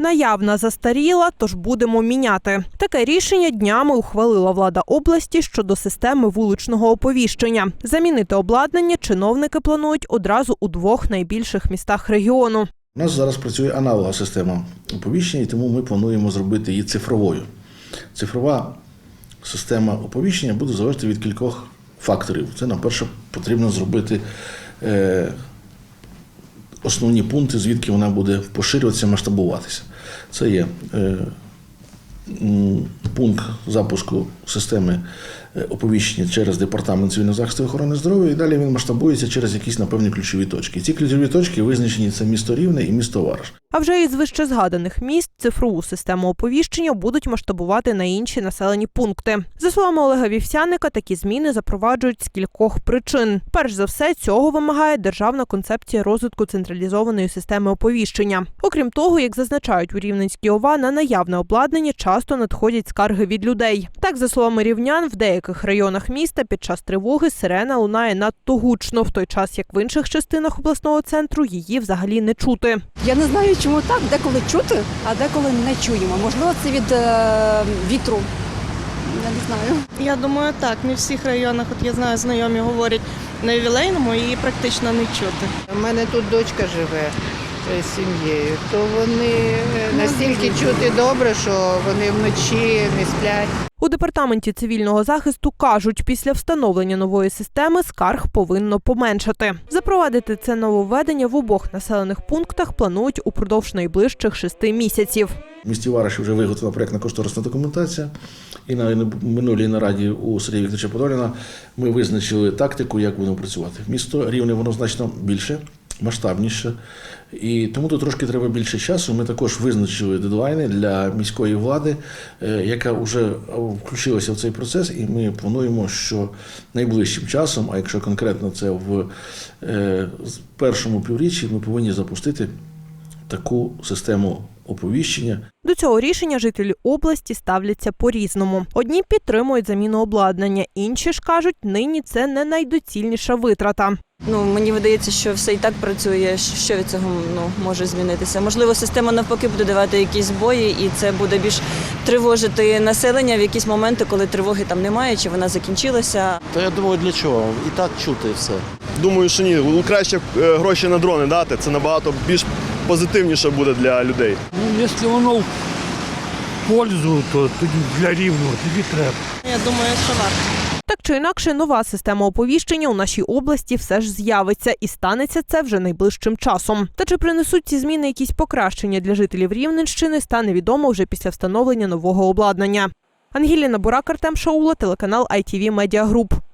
Наявна застаріла, тож будемо міняти. Таке рішення днями ухвалила влада області щодо системи вуличного оповіщення. Замінити обладнання чиновники планують одразу у двох найбільших містах регіону. У нас зараз працює аналогова система оповіщення, тому ми плануємо зробити її цифровою. Цифрова система оповіщення буде залежати від кількох факторів. Це, найперше, потрібно зробити е, основні пункти, звідки вона буде поширюватися, масштабуватися. Це є е, пункт запуску системи е, оповіщення через департамент цивільного захисту і охорони здоров'я, і далі він масштабується через якісь напевні ключові точки. Ці ключові точки визначені це місто Рівне і місто Вараш. А вже із вище згаданих міст цифрову систему оповіщення будуть масштабувати на інші населені пункти. За словами Олега Вівсяника, такі зміни запроваджують з кількох причин. Перш за все, цього вимагає державна концепція розвитку централізованої системи оповіщення. Окрім того, як зазначають у Рівненській ОВА, на наявне обладнання часто надходять скарги від людей. Так, за словами рівнян, в деяких районах міста під час тривоги сирена лунає надто гучно, в той час як в інших частинах обласного центру її взагалі не чути. Я не знаю, чому так, деколи чути, а деколи не чуємо. Можливо, це від е, вітру. Я не знаю. Я думаю, так. Не в всіх районах, от я знаю, знайомі говорять на ювілейному, її практично не чути. У мене тут дочка живе сім'єю, то вони е, настільки чути добре, що вони вночі не сплять. У департаменті цивільного захисту кажуть, після встановлення нової системи скарг повинно поменшати. Запровадити це нововведення в обох населених пунктах планують упродовж найближчих шести місяців. В місті Вараші вже виготовлена проєктна кошторисна документація. І на минулій нараді у Сергія Вікторовича Подоляна ми визначили тактику, як будемо працювати. Місто рівне воно значно більше, масштабніше. І тому тут трошки треба більше часу. Ми також визначили дедлайни для міської влади, е, яка вже включилася в цей процес, і ми плануємо, що найближчим часом, а якщо конкретно це в е, першому півріччі, ми повинні запустити таку систему оповіщення. До цього рішення жителі області ставляться по-різному. Одні підтримують заміну обладнання, інші ж кажуть, нині це не найдоцільніша витрата. Ну мені видається, що все і так працює. Що від цього ну може змінитися? Можливо, система навпаки буде давати якісь збої, і це буде більш тривожити населення в якісь моменти, коли тривоги там немає, чи вона закінчилася. Та я думаю, для чого? І так чути все. Думаю, що ні. Краще е, гроші на дрони дати. Це набагато більш позитивніше буде для людей. Ну, якщо воно в пользу, то тоді для рівного, тоді треба. Я думаю, що варто. Чи інакше, нова система оповіщення у нашій області все ж з'явиться, і станеться це вже найближчим часом. Та чи принесуть ці зміни якісь покращення для жителів Рівненщини, стане відомо вже після встановлення нового обладнання. Ангеліна Бурак, Артем Шаула, телеканал ITV Media Group.